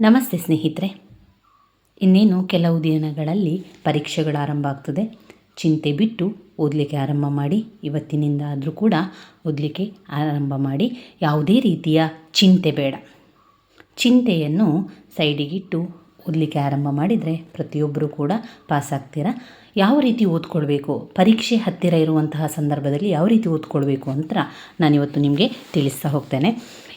ನಮಸ್ತೆ ಸ್ನೇಹಿತರೆ. ಇನ್ನೇನು ಕೆಲವು ದಿನಗಳಲ್ಲಿ ಪರೀಕ್ಷೆಗಳು ಆರಂಭ ಆಗ್ತದೆ. ಚಿಂತೆ ಬಿಟ್ಟು ಓದಲಿಕ್ಕೆ ಆರಂಭ ಮಾಡಿ ಇವತ್ತಿನಿಂದ ಆದರೂ ಕೂಡ ಓದಲಿಕ್ಕೆ ಆರಂಭ ಮಾಡಿ. ಯಾವುದೇ ರೀತಿಯ ಚಿಂತೆ ಬೇಡ. ಚಿಂತೆಯನ್ನು ಸೈಡಿಗಿಟ್ಟು ಓದಲಿಕ್ಕೆ ಆರಂಭ ಮಾಡಿದರೆ ಪ್ರತಿಯೊಬ್ಬರೂ ಕೂಡ ಪಾಸ್ ಆಗ್ತೀರಾ? ಯಾವ ರೀತಿ ಓದ್ಕೊಳ್ಬೇಕು? ಪರೀಕ್ಷೆ ಹತ್ತಿರ ಇರುವಂತಹ ಸಂದರ್ಭದಲ್ಲಿ ಯಾವ ರೀತಿ ಓದ್ಕೊಳ್ಬೇಕು ಅಂತ ನಾನಿವತ್ತು ನಿಮಗೆ ತಿಳಿಸ್ತಾ ಹೋಗ್ತೇನೆ.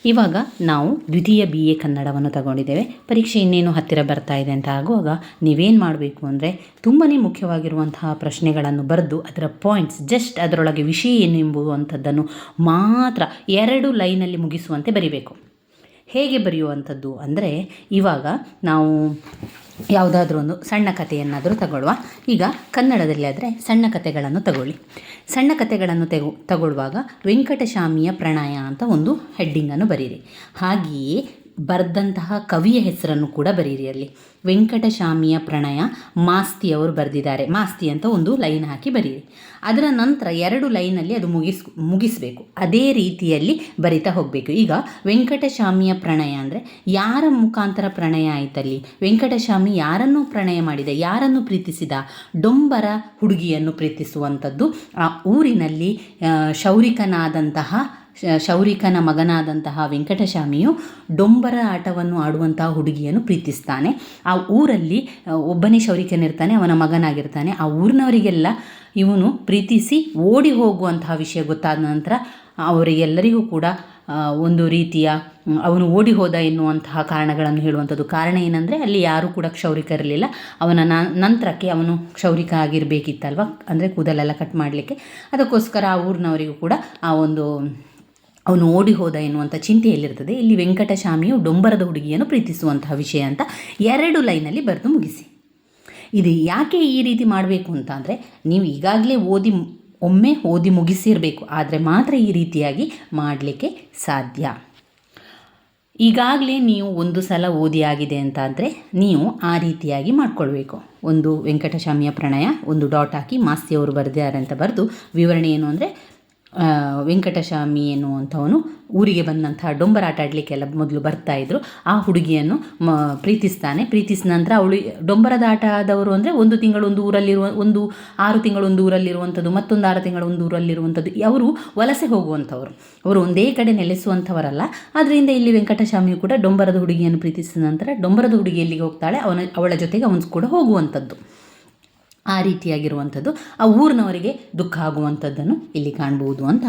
ಇವಾಗ ನಾವು ದ್ವಿತೀಯ ಬಿ ಎ ಕನ್ನಡವನ್ನು ತಗೊಂಡಿದ್ದೇವೆ. ಪರೀಕ್ಷೆ ಇನ್ನೇನು ಹತ್ತಿರ ಬರ್ತಾ ಇದೆ ಅಂತ ಆಗುವಾಗ ನೀವೇನು ಮಾಡಬೇಕು ಅಂದರೆ ತುಂಬಾ ಮುಖ್ಯವಾಗಿರುವಂತಹ ಪ್ರಶ್ನೆಗಳನ್ನು ಬರೆದು ಅದರ ಪಾಯಿಂಟ್ಸ್ ಜಸ್ಟ್ ಅದರೊಳಗೆ ವಿಷಯ ಏನು ಎಂಬುವಂಥದ್ದನ್ನು ಮಾತ್ರ ಎರಡು ಲೈನಲ್ಲಿ ಮುಗಿಸುವಂತೆ ಬರಿಬೇಕು. ಹೇಗೆ ಬರೆಯುವಂಥದ್ದು ಅಂದರೆ ಇವಾಗ ನಾವು ಯಾವುದಾದ್ರೂ ಒಂದು ಸಣ್ಣ ಕಥೆಯನ್ನಾದರೂ ತಗೊಳ್ಳುವ ಈಗ ಕನ್ನಡದಲ್ಲಿ ಆದರೆ ಸಣ್ಣ ಕಥೆಗಳನ್ನು ತಗೊಳ್ಳಿ. ಸಣ್ಣ ಕಥೆಗಳನ್ನು ತೆಗು, ತಗೊಳ್ಳುವಾಗ ವೆಂಕಟಶಾಮಿಯ ಪ್ರಣಯ ಅಂತ ಒಂದು ಹೆಡ್ಡಿಂಗನ್ನು ಬರೀರಿ. ಹಾಗೆಯೇ ಬರೆದಂತಹ ಕವಿಯ ಹೆಸರನ್ನು ಕೂಡ ಬರೀರಿ ಅಲ್ಲಿ. ವೆಂಕಟಶಾಮಿಯ ಪ್ರಣಯ ಮಾಸ್ತಿ ಅವರು ಬರೆದಿದ್ದಾರೆ. ಮಾಸ್ತಿ ಅಂತ ಒಂದು ಲೈನ್ ಹಾಕಿ ಬರೀರಿ. ಅದರ ನಂತರ ಎರಡು ಲೈನಲ್ಲಿ ಅದು ಮುಗಿಸ್, ಮುಗಿಸಬೇಕು. ಅದೇ ರೀತಿಯಲ್ಲಿ ಬರಿತಾ ಹೋಗಬೇಕು. ಈಗ ವೆಂಕಟಶಾಮಿಯ ಪ್ರಣಯ ಅಂದರೆ ಯಾರ ಮುಖಾಂತರ ಪ್ರಣಯ ಆಯ್ತಲ್ಲಿ? ವೆಂಕಟಶಾಮಿ ಯಾರನ್ನು ಪ್ರಣಯ ಮಾಡಿದ? ಯಾರನ್ನು ಪ್ರೀತಿಸಿದ? ಡೊಂಬರ ಹುಡುಗಿಯನ್ನು ಪ್ರೀತಿಸುವಂಥದ್ದು ಆ ಊರಿನಲ್ಲಿ ಶೌರಿಕನಾದಂತಹ ಶೌರಿಕನ ಮಗನಾದಂತಹ ವೆಂಕಟಶಾಮಿಯು ಡೊಂಬರ ಆಟವನ್ನು ಆಡುವಂತಹ ಹುಡುಗಿಯನ್ನು ಪ್ರೀತಿಸ್ತಾನೆ. ಆ ಊರಲ್ಲಿ ಒಬ್ಬನೇ ಶೌರಿಕನಿರ್ತಾನೆ ಅವನ ಮಗನಾಗಿರ್ತಾನೆ. ಆ ಊರಿನವರಿಗೆಲ್ಲ ಇವನು ಪ್ರೀತಿಸಿ ಓಡಿ ಹೋಗುವಂತಹ ವಿಷಯ ಗೊತ್ತಾದ ನಂತರ ಅವರಿಗೆಲ್ಲರಿಗೂ ಕೂಡ ಒಂದು ರೀತಿಯ ಅವನು ಓಡಿ ಹೋದ ಎನ್ನುವಂತಹ ಕಾರಣಗಳನ್ನು ಹೇಳುವಂಥದ್ದು. ಕಾರಣ ಏನಂದರೆ ಅಲ್ಲಿ ಯಾರೂ ಕೂಡ ಕ್ಷೌರಿಕ ಇರಲಿಲ್ಲ ಅವನ ನಂತರಕ್ಕೆ ಅವನು ಕ್ಷೌರಿಕ ಆಗಿರಬೇಕಿತ್ತಲ್ವ? ಅಂದರೆ ಕೂದಲೆಲ್ಲ ಕಟ್ ಮಾಡಲಿಕ್ಕೆ. ಅದಕ್ಕೋಸ್ಕರ ಆ ಊರಿನವರಿಗೂ ಕೂಡ ಆ ಒಂದು ಅವನು ಓಡಿ ಹೋದ ಎನ್ನುವಂಥ ಚಿಂತೆಯಲ್ಲಿರ್ತದೆ. ಇಲ್ಲಿ ವೆಂಕಟಶಾಮಿಯು ಡೊಂಬರದ ಹುಡುಗಿಯನ್ನು ಪ್ರೀತಿಸುವಂತಹ ವಿಷಯ ಅಂತ ಎರಡು ಲೈನಲ್ಲಿ ಬರೆದು ಮುಗಿಸಿ. ಇದು ಯಾಕೆ ಈ ರೀತಿ ಮಾಡಬೇಕು ಅಂತ ಅಂದರೆ, ನೀವು ಈಗಾಗಲೇ ಓದಿ ಒಮ್ಮೆ ಓದಿ ಮುಗಿಸಿರಬೇಕು, ಆದರೆ ಮಾತ್ರ ಈ ರೀತಿಯಾಗಿ ಮಾಡಲಿಕ್ಕೆ ಸಾಧ್ಯ. ಈಗಾಗಲೇ ನೀವು ಒಂದು ಸಲ ಓದಿ ಆಗಿದೆ ಅಂತ ಆದರೆ ನೀವು ಆ ರೀತಿಯಾಗಿ ಮಾಡಿಕೊಳ್ಬೇಕು. ಒಂದು ವೆಂಕಟಶಾಮಿಯ ಪ್ರಣಯ, ಒಂದು ಡಾಟ್ ಹಾಕಿ ಮಾಸ್ತಿಯವರು ಬರೆದಿದ್ದಾರೆ ಅಂತ ಬರೆದು, ವಿವರಣೆ ಏನು ಅಂದರೆ ವೆಂಕಟಶಾಮಿ ಎನ್ನುವಂಥವನು ಊರಿಗೆ ಬಂದಂತಹ ಡೊಂಬರಾಟ ಆಡಲಿಕ್ಕೆಲ್ಲ ಮೊದಲು ಬರ್ತಾ ಇದ್ರು. ಆ ಹುಡುಗಿಯನ್ನು ಮ, ಪ್ರೀತಿಸ್ತಾನೆ. ಪ್ರೀತಿಸಿದ ನಂತರ ಅವಳು ಡೊಂಬರದ ಆಟ ಆದವರು ಅಂದರೆ ಒಂದು ತಿಂಗಳು ಒಂದು ಊರಲ್ಲಿರುವ, ಒಂದು ಆರು ತಿಂಗಳು ಒಂದು ಊರಲ್ಲಿರುವಂಥದ್ದು, ಮತ್ತೊಂದು ಆರು ತಿಂಗಳು ಒಂದು ಊರಲ್ಲಿರುವಂಥದ್ದು, ಅವರು ವಲಸೆ ಹೋಗುವಂಥವ್ರು. ಅವರು ಒಂದೇ ಕಡೆ ನೆಲೆಸುವಂಥವರಲ್ಲ. ಆದ್ದರಿಂದ ಇಲ್ಲಿ ವೆಂಕಟಶಾಮಿಯು ಕೂಡ ಡೊಂಬರದ ಹುಡುಗಿಯನ್ನು ಪ್ರೀತಿಸಿದ ನಂತರ ಡೊಂಬರದ ಹುಡುಗಿ ಎಲ್ಲಿಗೆ ಹೋಗ್ತಾಳೆ? ಅವನ, ಅವಳ ಜೊತೆಗೆ ಅವನು ಕೂಡ ಹೋಗುವಂಥದ್ದು. ಆ ರೀತಿಯಾಗಿರುವಂಥದ್ದು, ಆ ಊರಿನವರಿಗೆ ದುಃಖ ಆಗುವಂಥದ್ದನ್ನು ಇಲ್ಲಿ ಕಾಣ್ಬೋದು ಅಂತ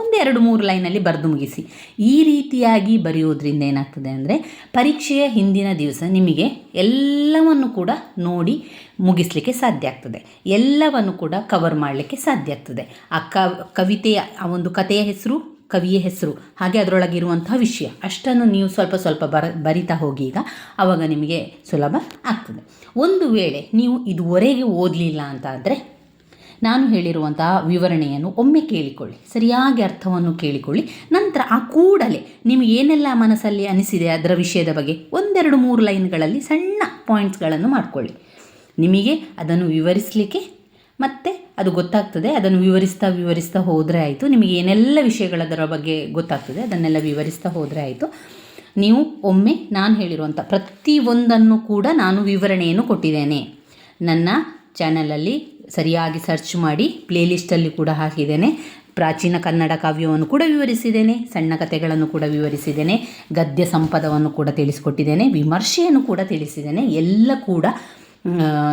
ಒಂದೆರಡು ಮೂರು ಲೈನಲ್ಲಿ ಬರೆದು ಮುಗಿಸಿ. ಈ ರೀತಿಯಾಗಿ ಬರೆಯೋದ್ರಿಂದ ಏನಾಗ್ತದೆ ಅಂದರೆ, ಪರೀಕ್ಷೆಯ ಹಿಂದಿನ ದಿವಸ ನಿಮಗೆ ಎಲ್ಲವನ್ನು ಕೂಡ ನೋಡಿ ಮುಗಿಸ್ಲಿಕ್ಕೆ ಸಾಧ್ಯ ಆಗ್ತದೆ. ಎಲ್ಲವನ್ನು ಕೂಡ ಕವರ್ ಮಾಡಲಿಕ್ಕೆ ಸಾಧ್ಯ ಆಗ್ತದೆ. ಆ ಕವಿತೆಯ ಆ ಒಂದು ಕಥೆಯ ಹೆಸರು ಕವಿಯ ಹೆಸರು, ಹಾಗೆ ಅದರೊಳಗಿರುವಂತಹ ವಿಷಯ. ಅಷ್ಟನ್ನು ನೀವು ಸ್ವಲ್ಪ ಸ್ವಲ್ಪ ಬರ, ಬರಿತಾ ಹೋಗಿ ಈಗ ಆವಾಗ ನಿಮಗೆ ಸುಲಭ ಆಗ್ತದೆ. ಒಂದು ವೇಳೆ ನೀವು ಇದುವರೆಗೆ ಓದಲಿಲ್ಲ ಅಂತ ಆದರೆ ನಾನು ಹೇಳಿರುವಂತಹ ವಿವರಣೆಯನ್ನು ಒಮ್ಮೆ ಕೇಳಿಕೊಳ್ಳಿ, ಸರಿಯಾಗಿ ಅರ್ಥವನ್ನು ಕೇಳಿಕೊಳ್ಳಿ, ನಂತರ ಆ ಕೂಡಲೇ ನಿಮಗೆ ಏನೆಲ್ಲ ಮನಸ್ಸಲ್ಲಿ ಅನಿಸಿದೆ ಅದರ ವಿಷಯದ ಬಗ್ಗೆ ಒಂದೆರಡು ಮೂರು ಲೈನ್ಗಳಲ್ಲಿ ಸಣ್ಣ ಪಾಯಿಂಟ್ಸ್ಗಳನ್ನು ಮಾಡಿಕೊಳ್ಳಿ. ನಿಮಗೆ ಅದನ್ನು ವಿವರಿಸಲಿಕ್ಕೆ ಮತ್ತು ಅದು ಗೊತ್ತಾಗ್ತದೆ, ಅದನ್ನು ವಿವರಿಸ್ತಾ ವಿವರಿಸ್ತಾ ಹೋದರೆ ಆಯಿತು. ನಿಮಗೆ ಏನೆಲ್ಲ ವಿಷಯಗಳದರ ಬಗ್ಗೆ ಗೊತ್ತಾಗ್ತದೆ, ಅದನ್ನೆಲ್ಲ ವಿವರಿಸ್ತಾ ಹೋದರೆ ಆಯಿತು. ನೀವು ಒಮ್ಮೆ ನಾನು ಹೇಳಿರುವಂಥ ಪ್ರತಿಯೊಂದನ್ನು ಕೂಡ ನಾನು ವಿವರಣೆಯನ್ನು ಕೊಟ್ಟಿದ್ದೇನೆ. ನನ್ನ ಚಾನಲಲ್ಲಿ ಸರಿಯಾಗಿ ಸರ್ಚ್ ಮಾಡಿ, ಪ್ಲೇಲಿಸ್ಟಲ್ಲಿ ಕೂಡ ಹಾಕಿದ್ದೇನೆ. ಪ್ರಾಚೀನ ಕನ್ನಡ ಕಾವ್ಯವನ್ನು ಕೂಡ ವಿವರಿಸಿದ್ದೇನೆ, ಸಣ್ಣ ಕಥೆಗಳನ್ನು ಕೂಡ ವಿವರಿಸಿದ್ದೇನೆ, ಗದ್ಯ ಸಂಪದವನ್ನು ಕೂಡ ತಿಳಿಸಿಕೊಟ್ಟಿದ್ದೇನೆ, ವಿಮರ್ಶೆಯನ್ನು ಕೂಡ ತಿಳಿಸಿದ್ದೇನೆ, ಎಲ್ಲ ಕೂಡ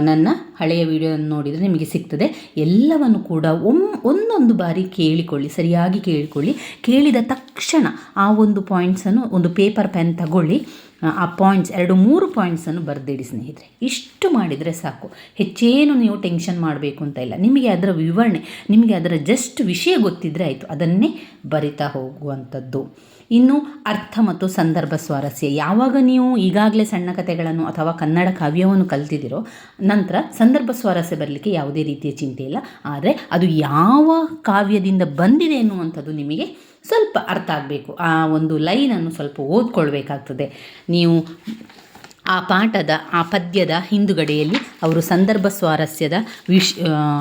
ನನ್ನ ಹಳೆಯ ವಿಡಿಯೋವನ್ನು ನೋಡಿದರೆ ನಿಮಗೆ ಸಿಗ್ತದೆ. ಎಲ್ಲವನ್ನು ಕೂಡ ಒಮ್ ಒಂದೊಂದು ಬಾರಿ ಕೇಳಿಕೊಳ್ಳಿ, ಸರಿಯಾಗಿ ಕೇಳಿಕೊಳ್ಳಿ. ಕೇಳಿದ ತಕ್ಷಣ ಆ ಒಂದು ಪಾಯಿಂಟ್ಸನ್ನು ಒಂದು ಪೇಪರ್ ಪೆನ್ ತಗೊಳ್ಳಿ. ಆ, ಪಾಯಿಂಟ್ಸ್ ಎರಡು ಮೂರು ಪಾಯಿಂಟ್ಸನ್ನು ಬರೆದಿಡಿ ಸ್ನೇಹಿತರೆ. ಇಷ್ಟು ಮಾಡಿದರೆ ಸಾಕು. ಹೆಚ್ಚೇನು ನೀವು ಟೆನ್ಷನ್ ಮಾಡಬೇಕು ಅಂತ ಇಲ್ಲ. ನಿಮಗೆ ಅದರ ವಿವರಣೆ ನಿಮಗೆ ಅದರ ಜಸ್ಟ್ ವಿಷಯ ಗೊತ್ತಿದ್ದರೆ ಆಯಿತು. ಅದನ್ನೇ ಬರಿತಾ ಹೋಗುವಂಥದ್ದು. ಇನ್ನು ಅರ್ಥ ಮತ್ತು ಸಂದರ್ಭ ಸ್ವಾರಸ್ಯ. ಯಾವಾಗ ನೀವು ಈಗಾಗಲೇ ಸಣ್ಣ ಕಥೆಗಳನ್ನು ಅಥವಾ ಕನ್ನಡ ಕಾವ್ಯವನ್ನು ಕಲ್ತಿದ್ದೀರೋ ನಂತರ ಸಂದರ್ಭ ಸ್ವಾರಸ್ಯ ಬರಲಿಕ್ಕೆ ಯಾವುದೇ ರೀತಿಯ ಚಿಂತೆ ಇಲ್ಲ. ಆದರೆ ಅದು ಯಾವ ಕಾವ್ಯದಿಂದ ಬಂದಿದೆ ಎನ್ನುವಂಥದ್ದು ನಿಮಗೆ ಸ್ವಲ್ಪ ಅರ್ಥ ಆಗಬೇಕು. ಆ ಒಂದು ಲೈನನ್ನು ಸ್ವಲ್ಪ ಓದ್ಕೊಳ್ಬೇಕಾಗ್ತದೆ. ನೀವು ಆ ಪಾಠದ, ಆ ಪದ್ಯದ ಹಿಂದುಗಡೆಯಲ್ಲಿ ಅವರು ಸಂದರ್ಭ ಸ್ವಾರಸ್ಯದ ವಿಶ್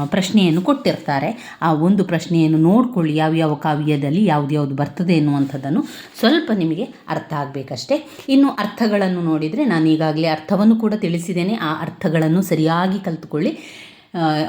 ಪ್ರಶ್ನೆಯನ್ನು ಕೊಟ್ಟಿರ್ತಾರೆ. ಆ ಒಂದು ಪ್ರಶ್ನೆಯನ್ನು ನೋಡ್ಕೊಳ್ಳಿ ಯಾವ್ಯಾವ ಕಾವ್ಯದಲ್ಲಿ ಯಾವ್ದು ಬರ್ತದೆ ಎನ್ನುವಂಥದ್ದನ್ನು ಸ್ವಲ್ಪ ನಿಮಗೆ ಅರ್ಥ ಆಗಬೇಕಷ್ಟೇ. ಇನ್ನು ಅರ್ಥಗಳನ್ನು ನೋಡಿದರೆ ನಾನು ಈಗಾಗಲೇ ಅರ್ಥವನ್ನು ಕೂಡ ತಿಳಿಸಿದ್ದೇನೆ. ಆ ಅರ್ಥಗಳನ್ನು ಸರಿಯಾಗಿ ಕಲಿತುಕೊಳ್ಳಿ.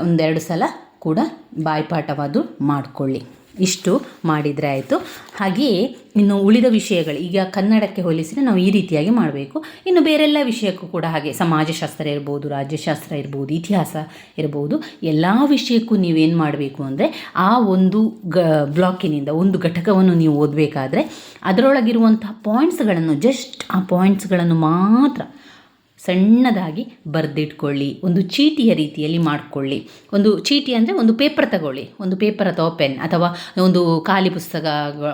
ಒಂದೆರಡು ಸಲ ಕೂಡ ಬಾಯ್ಪಾಠವಾದು ಮಾಡಿಕೊಳ್ಳಿ. ಇಷ್ಟು ಮಾಡಿದರೆ ಆಯಿತು. ಹಾಗೆಯೇ ಇನ್ನು ಉಳಿದ ವಿಷಯಗಳು, ಈಗ ಕನ್ನಡಕ್ಕೆ ಹೋಲಿಸಿದರೆ ನಾವು ಈ ರೀತಿಯಾಗಿ ಮಾಡಬೇಕು. ಇನ್ನು ಬೇರೆಲ್ಲ ವಿಷಯಕ್ಕೂ ಕೂಡ ಹಾಗೆ ಸಮಾಜಶಾಸ್ತ್ರ ಇರ್ಬೋದು, ರಾಜ್ಯಶಾಸ್ತ್ರ ಇರ್ಬೋದು, ಇತಿಹಾಸ ಇರ್ಬೋದು, ಎಲ್ಲ ವಿಷಯಕ್ಕೂ ನೀವೇನು ಮಾಡಬೇಕು ಅಂದರೆ ಆ ಒಂದು ಗ, ಬ್ಲಾಕಿನಿಂದ ಒಂದು ಘಟಕವನ್ನು ನೀವು ಓದಬೇಕಾದ್ರೆ ಅದರೊಳಗಿರುವಂತಹ ಪಾಯಿಂಟ್ಸ್ಗಳನ್ನು ಜಸ್ಟ್ ಆ ಪಾಯಿಂಟ್ಸ್ಗಳನ್ನು ಮಾತ್ರ ಸಣ್ಣದಾಗಿ ಬರೆದಿಟ್ಕೊಳ್ಳಿ. ಒಂದು ಚೀಟಿಯ ರೀತಿಯಲ್ಲಿ ಮಾಡಿಕೊಳ್ಳಿ. ಒಂದು ಚೀಟಿ ಅಂದರೆ ಒಂದು ಪೇಪರ್ ತಗೊಳ್ಳಿ. ಒಂದು ಪೇಪರ್ ಅಥವಾ ಪೆನ್ ಅಥವಾ ಒಂದು ಖಾಲಿ ಪುಸ್ತಕ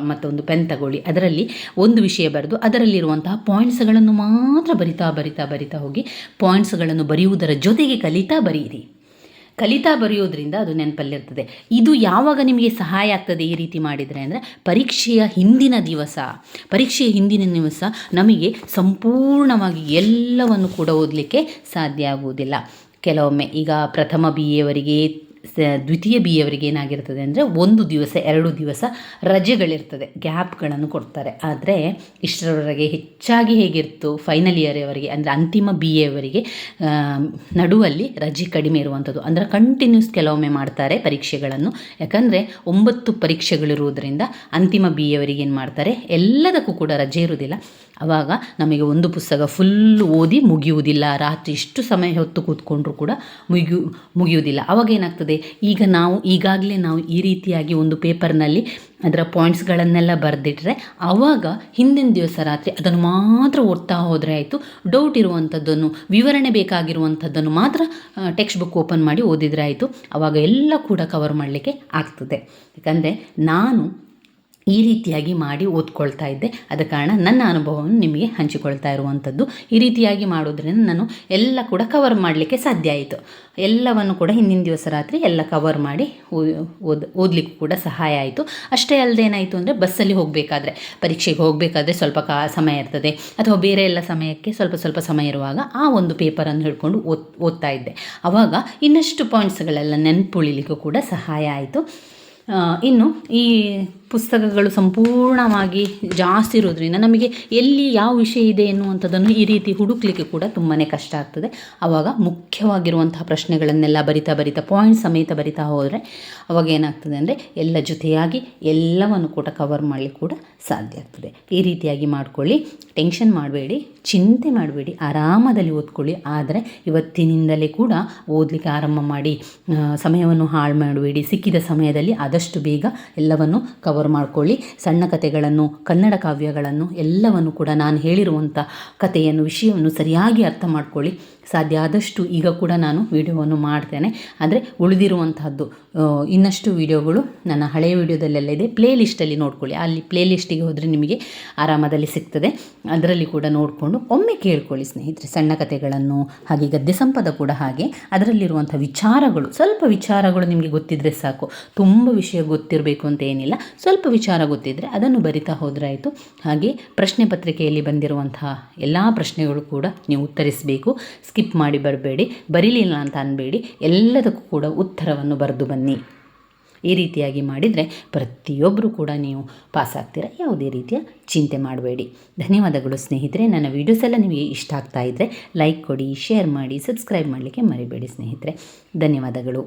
ಮತ್ತು ಒಂದು ಪೆನ್ ತಗೊಳ್ಳಿ. ಅದರಲ್ಲಿ ಒಂದು ವಿಷಯ ಬರೆದು ಅದರಲ್ಲಿರುವಂತಹ ಪಾಯಿಂಟ್ಸ್ಗಳನ್ನು ಮಾತ್ರ ಬರಿತಾ ಬರಿತಾ ಬರಿತಾ ಹೋಗಿ ಪಾಯಿಂಟ್ಸ್ಗಳನ್ನು ಬರೆಯುವುದರ ಜೊತೆಗೆ ಕಲಿತಾ ಬರೆಯಿರಿ ಕಲಿತಾ ಬರೆಯೋದ್ರಿಂದ ಅದು ನೆನಪಲ್ಲಿರ್ತದೆ. ಇದು ಯಾವಾಗ ನಿಮಗೆ ಸಹಾಯ ಆಗ್ತದೆ ಈ ರೀತಿ ಮಾಡಿದರೆ ಅಂದರೆ ಪರೀಕ್ಷೆಯ ಹಿಂದಿನ ದಿವಸ. ಪರೀಕ್ಷೆಯ ಹಿಂದಿನ ದಿವಸ ನಮಗೆ ಸಂಪೂರ್ಣವಾಗಿ ಎಲ್ಲವನ್ನು ಕೂಡ ಓದಲಿಕ್ಕೆ ಸಾಧ್ಯ ಆಗುವುದಿಲ್ಲ. ಕೆಲವೊಮ್ಮೆ ಈಗ ಪ್ರಥಮ ಬಿ ಎವರಿಗೆ ದ್ವಿತೀಯ ಬಿ ಅವರಿಗೆ ಏನಾಗಿರ್ತದೆ ಅಂದರೆ ಒಂದು ದಿವಸ, ಎರಡು ದಿವಸ ರಜೆಗಳಿರ್ತದೆ, ಗ್ಯಾಪ್ಗಳನ್ನು ಕೊಡ್ತಾರೆ. ಆದರೆ ಇಷ್ಟರವರೆಗೆ ಹೆಚ್ಚಾಗಿ ಹೇಗಿತ್ತು ಫೈನಲ್ ಇಯರ್ ಅವರಿಗೆ, ಅಂದರೆ ಅಂತಿಮ ಬಿ ಎವರಿಗೆ ನಡುವಲ್ಲಿ ರಜೆ ಕಡಿಮೆ ಇರುವಂಥದ್ದು. ಅಂದರೆ ಕಂಟಿನ್ಯೂಸ್ ಕೆಲವೊಮ್ಮೆ ಮಾಡ್ತಾರೆ ಪರೀಕ್ಷೆಗಳನ್ನು. ಯಾಕಂದರೆ ಒಂಬತ್ತು ಪರೀಕ್ಷೆಗಳಿರುವುದರಿಂದ ಅಂತಿಮ ಬಿ ಅವರಿಗೆ ಏನು ಮಾಡ್ತಾರೆ, ಎಲ್ಲದಕ್ಕೂ ಕೂಡ ರಜೆ ಇರುವುದಿಲ್ಲ. ಆವಾಗ ನಮಗೆ ಒಂದು ಪುಸ್ತಕ ಫುಲ್ ಓದಿ ಮುಗಿಯುವುದಿಲ್ಲ. ರಾತ್ರಿ ಇಷ್ಟು ಸಮಯ ಹೊತ್ತು ಕೂತ್ಕೊಂಡ್ರೂ ಕೂಡ ಮುಗಿಯು, ಮುಗಿಯುವುದಿಲ್ಲ. ಆವಾಗ ಏನಾಗ್ತದೆ? ಈಗ ನಾವು, ಈಗಾಗಲೇ ನಾವು ಈ ರೀತಿಯಾಗಿ ಒಂದು ಪೇಪರ್ನಲ್ಲಿ ಅದರ ಪಾಯಿಂಟ್ಸ್ಗಳನ್ನೆಲ್ಲ ಬರೆದಿಟ್ರೆ ಆವಾಗ ಹಿಂದಿನ ದಿವಸ ರಾತ್ರಿ ಅದನ್ನು ಮಾತ್ರ ಓದ್ತಾ ಹೋದರೆ ಆಯಿತು. ಡೌಟ್ ಇರುವಂಥದ್ದನ್ನು ವಿವರಣೆ ಬೇಕಾಗಿರುವಂಥದ್ದನ್ನು ಮಾತ್ರ ಟೆಕ್ಸ್ಟ್ ಬುಕ್ ಓಪನ್ ಮಾಡಿ ಓದಿದರೆ ಆಯಿತು. ಆವಾಗ ಎಲ್ಲ ಕೂಡ ಕವರ್ ಮಾಡಲಿಕ್ಕೆ ಆಗ್ತದೆ. ಯಾಕಂದರೆ ನಾನು ಈ ರೀತಿಯಾಗಿ ಮಾಡಿ ಓದ್ಕೊಳ್ತಾ ಇದ್ದೆ. ಆದ ಕಾರಣ ನನ್ನ ಅನುಭವವನ್ನು ನಿಮಗೆ ಹಂಚಿಕೊಳ್ತಾ ಇರುವಂಥದ್ದು. ಈ ರೀತಿಯಾಗಿ ಮಾಡೋದ್ರಿಂದ ನಾನು ಎಲ್ಲ ಕೂಡ ಕವರ್ ಮಾಡಲಿಕ್ಕೆ ಸಾಧ್ಯ ಆಯಿತು. ಎಲ್ಲವನ್ನು ಕೂಡ ಹಿಂದಿನ ದಿವಸ ರಾತ್ರಿ ಎಲ್ಲ ಕವರ್ ಮಾಡಿ ಓದ್, ಓದಲಿಕ್ಕೂ ಕೂಡ ಸಹಾಯ ಆಯಿತು. ಅಷ್ಟೇ ಅಲ್ಲದೆ ಏನಾಯಿತು ಅಂದರೆ ಬಸ್ಸಲ್ಲಿ ಹೋಗಬೇಕಾದ್ರೆ, ಪರೀಕ್ಷೆಗೆ ಹೋಗಬೇಕಾದ್ರೆ ಸ್ವಲ್ಪ ಕಾ, ಸಮಯ ಇರ್ತದೆ. ಅಥವಾ ಬೇರೆ ಎಲ್ಲ ಸಮಯಕ್ಕೆ ಸ್ವಲ್ಪ ಸ್ವಲ್ಪ ಸಮಯ ಇರುವಾಗ ಆ ಒಂದು ಪೇಪರನ್ನು ಹಿಡ್ಕೊಂಡು ಓದ್, ಓದ್ತಾ ಇದ್ದೆ. ಆವಾಗ ಇನ್ನಷ್ಟು ಪಾಯಿಂಟ್ಸ್ಗಳೆಲ್ಲ ನೆನಪುಳಿಲಿಕ್ಕೂ ಕೂಡ ಸಹಾಯ ಆಯಿತು. ಇನ್ನು ಈ ಪುಸ್ತಕಗಳು ಸಂಪೂರ್ಣವಾಗಿ ಜಾಸ್ತಿ ಇರೋದ್ರಿಂದ ನಮಗೆ ಎಲ್ಲಿ ಯಾವ ವಿಷಯ ಇದೆ ಎನ್ನುವಂಥದ್ದನ್ನು ಈ ರೀತಿ ಹುಡುಕ್ಲಿಕ್ಕೆ ಕೂಡ ತುಂಬಾ ಕಷ್ಟ ಆಗ್ತದೆ. ಆವಾಗ ಮುಖ್ಯವಾಗಿರುವಂತಹ ಪ್ರಶ್ನೆಗಳನ್ನೆಲ್ಲ ಬರಿತಾ ಬರಿತಾ ಪಾಯಿಂಟ್ ಸಮೇತ ಬರಿತಾ ಹೋದರೆ ಅವಾಗ ಏನಾಗ್ತದೆ ಅಂದರೆ ಎಲ್ಲ ಜೊತೆಯಾಗಿ ಎಲ್ಲವನ್ನು ಕೂಡ ಕವರ್ ಮಾಡಲಿಕ್ಕೆ ಕೂಡ ಸಾಧ್ಯ ಆಗ್ತದೆ. ಈ ರೀತಿಯಾಗಿ ಮಾಡ್ಕೊಳ್ಳಿ. ಟೆನ್ಷನ್ ಮಾಡಬೇಡಿ, ಚಿಂತೆ ಮಾಡಬೇಡಿ, ಆರಾಮದಲ್ಲಿ ಓದ್ಕೊಳ್ಳಿ. ಆದರೆ ಇವತ್ತಿನಿಂದಲೇ ಕೂಡ ಓದಲಿಕ್ಕೆ ಆರಂಭ ಮಾಡಿ ಸಮಯವನ್ನು ಹಾಳು ಮಾಡಬೇಡಿ. ಸಿಕ್ಕಿದ ಸಮಯದಲ್ಲಿ ಆದಷ್ಟು ಬೇಗ ಎಲ್ಲವನ್ನು ಕವರ್ ಮಾಡ್ಕೊಳ್ಳಿ. ಸಣ್ಣ ಕಥೆಗಳನ್ನು ಕನ್ನಡ ಕಾವ್ಯಗಳನ್ನು ಎಲ್ಲವನ್ನು ಕೂಡ ನಾನು ಹೇಳಿರುವಂಥ ಕಥೆಯನ್ನು, ವಿಷಯವನ್ನು ಸರಿಯಾಗಿ ಅರ್ಥ ಮಾಡ್ಕೊಳ್ಳಿ. ಸಾಧ್ಯ ಆದಷ್ಟು ಈಗ ಕೂಡ ನಾನು ವಿಡಿಯೋವನ್ನು ಮಾಡ್ತೇನೆ. ಅಂದರೆ ಉಳಿದಿರುವಂತಹದ್ದು ಇನ್ನಷ್ಟು ವಿಡಿಯೋಗಳು ನನ್ನ ಹಳೆಯ ವಿಡಿಯೋದಲ್ಲೆಲ್ಲ ಇದೆ. ಪ್ಲೇ ಲಿಸ್ಟಲ್ಲಿ ನೋಡ್ಕೊಳ್ಳಿ. ಅಲ್ಲಿ ಪ್ಲೇ ಲಿಸ್ಟಿಗೆ ಹೋದರೆ ನಿಮಗೆ ಆರಾಮದಲ್ಲಿ ಸಿಗ್ತದೆ. ಅದರಲ್ಲಿ ಕೂಡ ನೋಡಿಕೊಂಡು ಒಮ್ಮೆ ಕೇಳ್ಕೊಳ್ಳಿ ಸ್ನೇಹಿತರೆ. ಸಣ್ಣ ಕಥೆಗಳನ್ನು, ಹಾಗೆ ಗದ್ಯ ಸಂಪದ ಕೂಡ ಹಾಗೆ. ಅದರಲ್ಲಿರುವಂಥ ವಿಚಾರಗಳು, ಸ್ವಲ್ಪ ವಿಚಾರಗಳು ನಿಮಗೆ ಗೊತ್ತಿದ್ದರೆ ಸಾಕು. ತುಂಬ ವಿಷಯ ಗೊತ್ತಿರಬೇಕು ಅಂತ ಏನಿಲ್ಲ. ಸ್ವಲ್ಪ ವಿಚಾರ ಗೊತ್ತಿದ್ದರೆ ಅದನ್ನು ಬರಿತಾ ಹೋದರೆ ಆಯಿತು ಹಾಗೆ ಪ್ರಶ್ನೆ ಪತ್ರಿಕೆಯಲ್ಲಿ ಬಂದಿರುವಂತಹ ಎಲ್ಲ ಪ್ರಶ್ನೆಗಳು ಕೂಡ ನೀವು ಉತ್ತರಿಸಬೇಕು. ಸ್ಕಿಪ್ ಮಾಡಿ ಬರಬೇಡಿ, ಬರೀಲಿಲ್ಲ ಅಂತ ಅನ್ಬೇಡಿ, ಎಲ್ಲದಕ್ಕೂ ಕೂಡ ಉತ್ತರವನ್ನು ಬರೆದು ಬನ್ನಿ. ಈ ರೀತಿಯಾಗಿ ಮಾಡಿದರೆ ಪ್ರತಿಯೊಬ್ಬರು ಕೂಡ ನೀವು ಪಾಸ್ ಆಗ್ತೀರ ಯಾವುದೇ ರೀತಿಯ ಚಿಂತೆ ಮಾಡಬೇಡಿ. ಧನ್ಯವಾದಗಳು ಸ್ನೇಹಿತರೆ, ನನ್ನ ವೀಡಿಯೋಸ್ ಎಲ್ಲ ನಿಮಗೆ ಇಷ್ಟ ಆಗ್ತಾ ಇದ್ದರೆ ಲೈಕ್ ಕೊಡಿ ಶೇರ್ ಮಾಡಿ ಸಬ್ಸ್ಕ್ರೈಬ್ ಮಾಡಲಿಕ್ಕೆ ಮರಿಬೇಡಿ ಸ್ನೇಹಿತರೆ. ಧನ್ಯವಾದಗಳು.